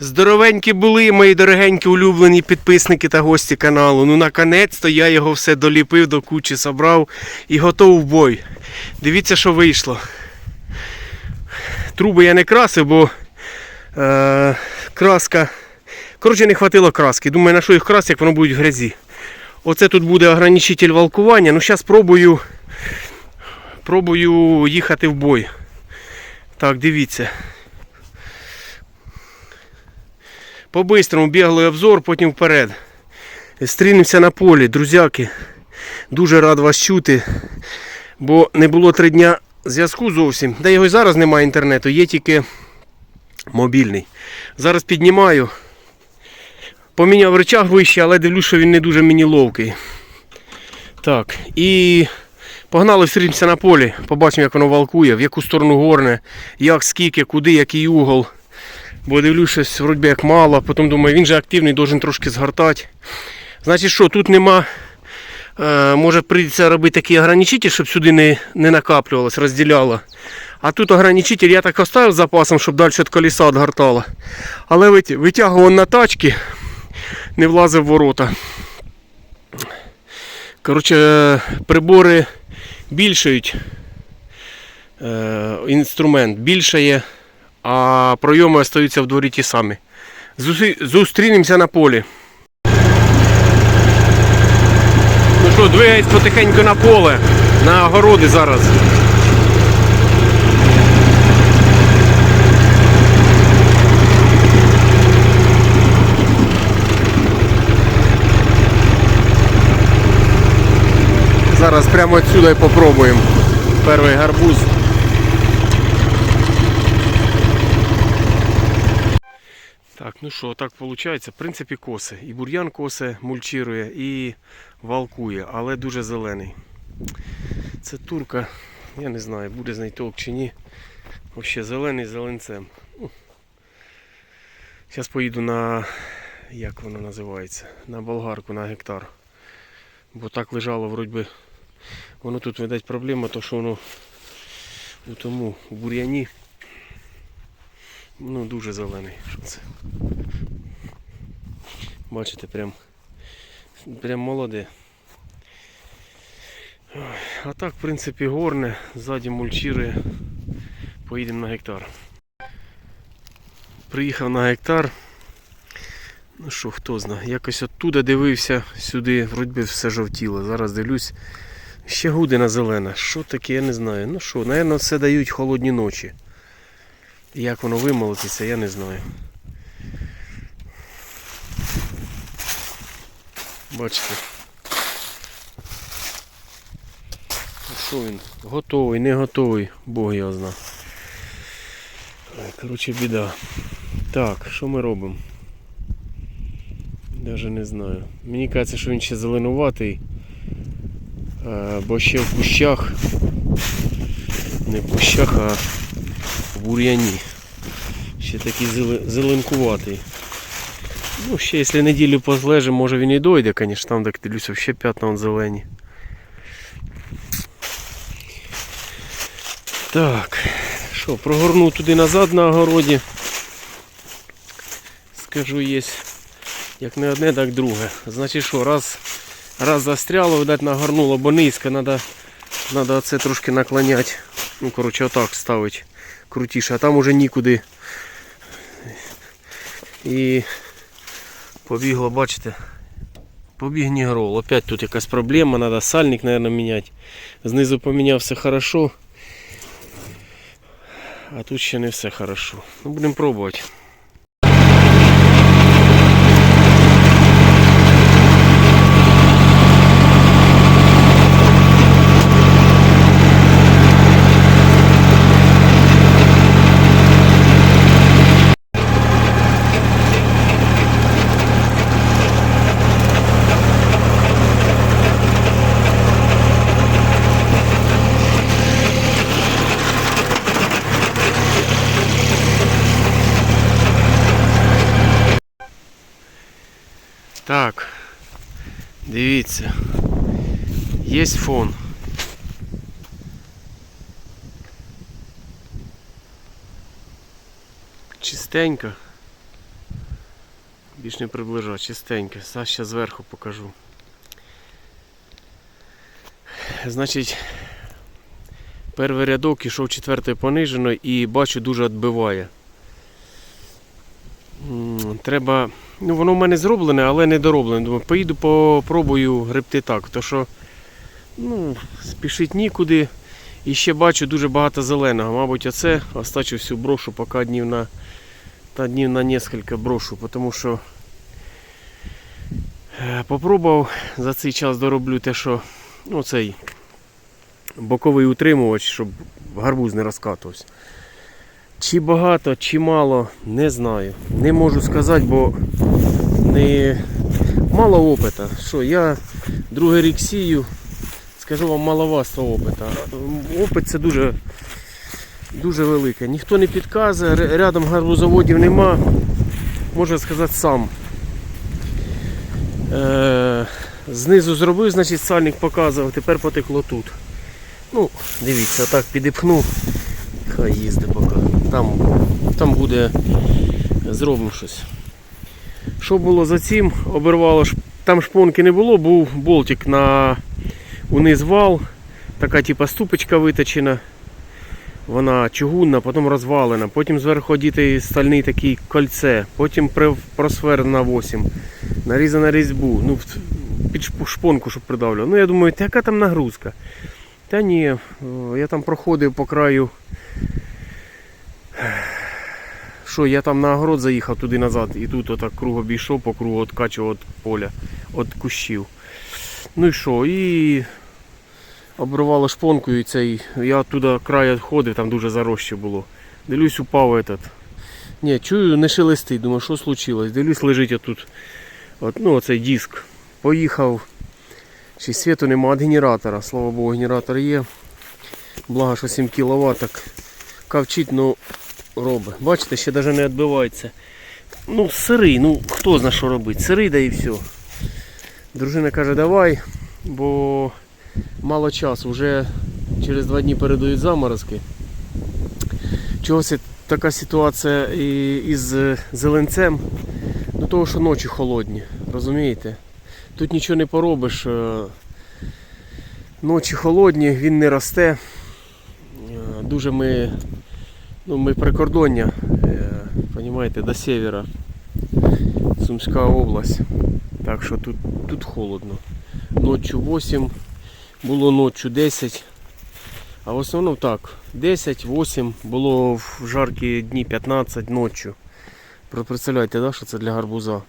Здоровенькі були мої дорогенькі улюблені підписники та гості каналу. Ну наконець-то я його все доліпив до кучі, собрав і готов в бой. Дивіться, що вийшло. Труби я не красив, бо е, краска. Коротше, не хватило краски. Думаю, на що їх красити, як воно буде в грязі. Оце тут буде ограничитель валкування. Ну, зараз пробую, пробую їхати в бой. Так, дивіться. По-бистрому біглий обзор, потім вперед. Стрінемося на полі, друзяки. Дуже рад вас чути. Бо не було три дня зв'язку зовсім. Де його і зараз немає інтернету, є тільки мобільний. Зараз піднімаю. Поміняв речах вище, але дивлюсь, що він не дуже мені ловкий. Так, і погнали встрімся на полі. Побачимо, як воно валкує, в яку сторону горне, як, скільки, куди, який угол. Бо дивлюсь, щось вроді як мало, потім думаю, він же активний, должен трошки згортати. Значить що, тут нема. Е, може прийдеться робити такий ограничитель, щоб сюди не, не накаплювалось, розділяло. А тут ограничитель я так оставив запасом, щоб далі від колеса відгортало. Але витягував на тачки, не влазив в ворота. Коротше, прибори більшають. Е, інструмент більшає, а пройоми остаються в дворі ті самі. Зустрінемося на полі. Ну що, двигайся потихеньку на поле, на огороди зараз. Зараз прямо отсюда і попробуємо. Перший гарбуз. Так, ну що, так виходить. В принципі, коси. І бур'ян косе, мульчирує, і валкує, але дуже зелений. Це турка, я не знаю, буде з неї чи ні. Взагалі зелений зеленцем. Зараз поїду на, як воно називається, на болгарку на гектар. Бо так лежало, вроді воно тут видать проблема, то що воно у тому у бур'яні. Ну дуже зелений. Що це? Бачите, прям, прям молоде. А так, в принципі, горне, ззаді мульчирує. Поїдемо на гектар. Приїхав на гектар. Ну що, хто знає, якось оттуда дивився сюди, вроді все жовтіло. Зараз дивлюсь, ще гудина зелена. Що таке, я не знаю. Ну що, напевно, це дають холодні ночі. Як воно вимолотиться, я не знаю. Бачите. Що він? Готовий, не готовий, Бог його зна. Коротше, біда. Так, що ми робимо? Даже не знаю. Мені кажеться, що він ще зеленуватий. е, Бо ще в кущах. Не в кущах, а в бур'яні. Ще такий зеленкуватий. Ну, ще якщо неділю позлеже, може він і дойде, звісно, там так дивлюся, ще п'ятна он зелені. Так, що, прогорнув туди назад на огороді. Скажу, є як не одне, так друге. Значить що, раз, раз застряло, видать, нагорнуло, бо низько, треба надо це трошки наклоняти. Ну, коротше, отак ставити крутіше, а там уже нікуди. І побігло, бачите, побіг нігрол. Опять тут якась проблема, треба сальник, мабуть, міняти. Знизу поміняв все хорошо. А тут ще не все хорошо. Ну, будемо пробувати. Так, дивіться. Є фон. Чистенько. Більш не приближати, чистеньке. Зараз ще зверху покажу. Значить, перший рядок ішов четвертою понижено і бачу дуже відбиває. Треба. Ну, воно в мене зроблене, але не дороблене. Думаю, поїду попробую гребти так. То що ну, спішить нікуди. І ще бачу дуже багато зеленого. Мабуть, оце остачу всю брошу, поки днів на та днів на несколько брошу, тому що е, попробував за цей час дороблю те, що ну, боковий утримувач, щоб гарбуз не розкатувався. Чи багато, чи мало, не знаю. Не можу сказати, бо не мало опита. Що я другий рік сію, скажу вам маловато опита. Опит це дуже, дуже велике. Ніхто не підказує, рядом гарбузоводів нема. Можна сказати сам. Е, знизу зробив, значить сальник показував, тепер потекло тут. Ну, дивіться, так підіпхну. Хай їздить. Там, там буде зробимо щось. Що було за цим? Обірвало там шпонки не було, був болтик на униз вал, така типа ступочка виточена. Вона чугунна, потім розвалена, потім зверху одітий стальний такий кольце, потім просвер на 8, нарізана різьбу, ну, під шпонку, щоб придавлював. Ну я думаю, та яка там нагрузка? Та ні, я там проходив по краю. Що, я там на огород заїхав туди назад і тут отак круг обійшов по кругу, откачував від поля, від кущів. Ну і що? І обривало шпонкою і цей. Я туди край ходив, там дуже зарожче було. Дивлюсь, упав этот. Ні, чую, не шелестить, думаю, що случилось. Дивлюсь, лежить отут. От, ну, оцей диск. Поїхав. Чи світу нема від генератора. Слава Богу, генератор є. Благо, що 7 кВт кавчить, ну робить. Бачите, ще навіть не відбивається. Ну, сирий, ну хто зна що робити. Сирий да і все. Дружина каже, давай, бо мало часу, вже через два дні передають заморозки. Чогось така ситуація і, із зеленцем, до того, що ночі холодні, розумієте? Тут нічого не поробиш. е, Ночі холодні, він не росте. Е, Дуже ми, ну, ми прикордоння, е, до севера. Сумська область. Так що тут, тут холодно. Ночі 8, було ночі 10. А в основному так, 10-8 було в жаркі дні 15 ночі. Представляєте, да, що це для гарбуза.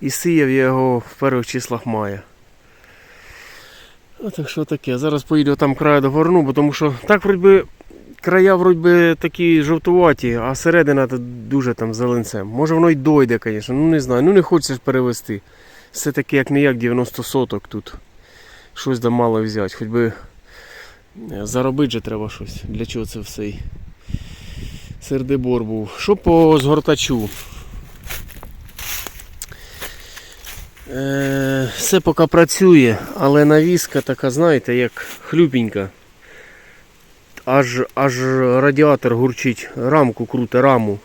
І сіяв я його в перших числах мая. А так що таке? Зараз поїду там краю догорну, бо тому що так вроді края вроді би такі жовтуваті, а середина дуже там зеленцем. Може воно й дойде, звісно, ну не знаю, ну не хочеться ж перевести. Все таки як не як 90 соток тут. Щось да мало взяти, хоч би е, заробити же треба щось. Для чого це все? Сердебор був. Що по згортачу? Е, все поки працює, але навіска така, знаєте, як хлюпенька. Аж, аж радіатор гурчить, рамку круте, раму.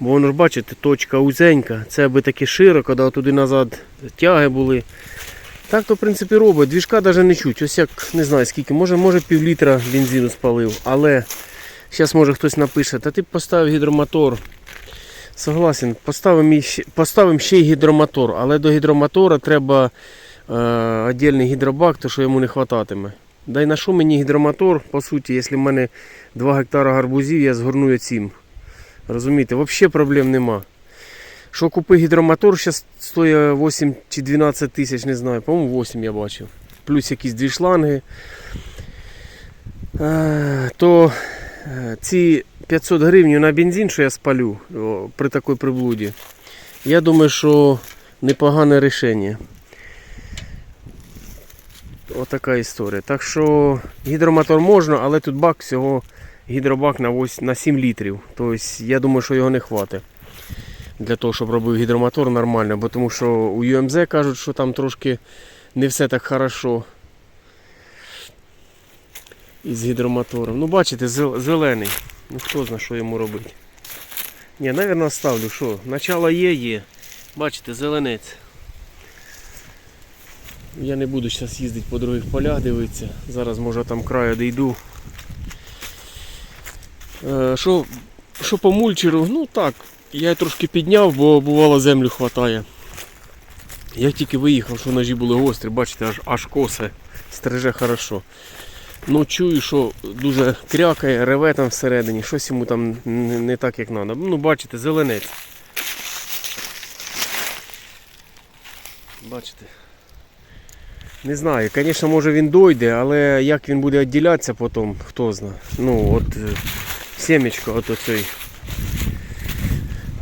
Бо воно ж бачите, точка узенька. Це аби таки широко, да, туди назад тяги були. Так то в принципі робить. Двіжка навіть не чуть. Ось як не знаю скільки, може, може пів літра бензину спалив. Але зараз може хтось напише, та ти поставив гідромотор. Согласен, поставимо і ще, й гідромотор, але до гідромотора треба е, віддільний гідробак, то що йому не хвататиме. Да й на що мені гідромотор, по суті, якщо в мене 2 гектара гарбузів, я згорную цим. Розумієте, взагалі проблем нема. Що купи гідромотор, зараз стоїть 8 чи 12 тисяч, не знаю, по-моєму 8 я бачив. Плюс якісь дві шланги. Е, то е, ці 500 гривень на бензин, що я спалю при такій приблуді, я думаю, що непогане рішення. Отака історія. Так що гідромотор можна, але тут бак всього гідробак на, 8, на 7 літрів. Тобто я думаю, що його не хватить для того, щоб робив гідромотор нормально. Бо тому що у UMZ кажуть, що там трошки не все так хорошо із гідромотором. Ну бачите, зелений. Ну хто знає, що йому робити. Ні, мабуть, ставлю, що. Начало є, є. Бачите, зеленець. Я не буду зараз їздити по других полях дивитися. Зараз може там краю дійду. Е, Що, що по мульчеру? Ну так, я трошки підняв, бо бувало землю хватає. Як тільки виїхав, що ножі були гострі, бачите, аж, аж косе, стриже хорошо. Ну чую, що дуже крякає, реве там всередині, щось йому там не так, як треба. Ну, бачите, зеленець. Бачите. Не знаю, звісно, може він дойде, але як він буде відділятися потім, хто знає. Ну, от е, сімечко, от оцей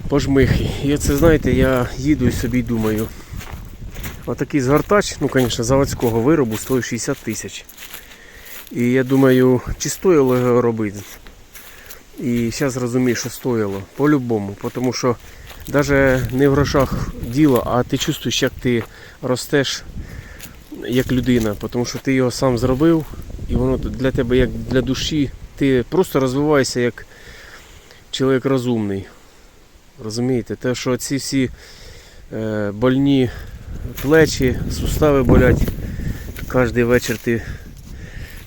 пожмихи. І оце, знаєте, я їду і собі думаю. Отакий згортач, ну, звісно, заводського виробу стоїть 60 тисяч. І я думаю, чи стоїло його робити. І зараз розумію, що стоїло. По-любому. Тому що навіть не в грошах діло, а ти чувствуєш, як ти ростеш як людина. Тому що ти його сам зробив, і воно для тебе як для душі. Ти просто розвиваєшся як чоловік розумний. Розумієте? Те, що ці всі е, больні плечі, сустави болять. Кожен вечір ти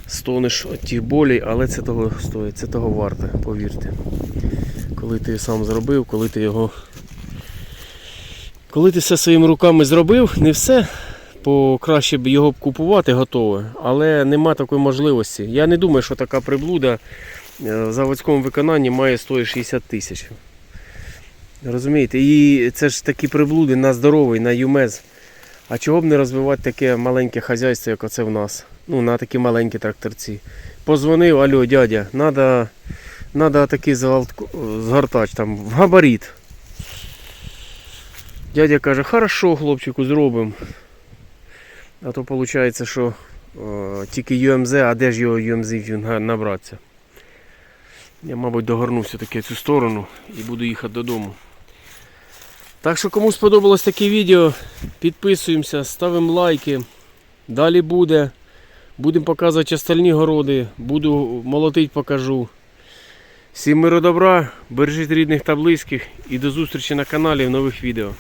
стонеш від тих болей, але це того стоїть, це того варте, повірте. Коли ти сам зробив, коли ти його. Коли ти все своїми руками зробив, не все, бо краще б його б купувати готове, але нема такої можливості. Я не думаю, що така приблуда е, в заводському виконанні має стоїть 60 тисяч. Розумієте? І це ж такі приблуди на здоровий, на юмез. А чого б не розвивати таке маленьке хазяйство, як оце в нас? Ну, на такі маленькі тракторці. Позвонив, алло, дядя, надо, надо такий згортач там, в габарит. Дядя каже, хорошо, хлопчику, зробимо. А то виходить, що о, тільки UMZ, а де ж його він набратися? Я, мабуть, догорну все-таки цю сторону і буду їхати додому. Так що кому сподобалось таке відео, підписуємося, ставимо лайки. Далі буде. Будемо показувати остальні городи. Буду молотить, покажу. Всім миру добра, бережіть рідних та близьких і до зустрічі на каналі в нових відео.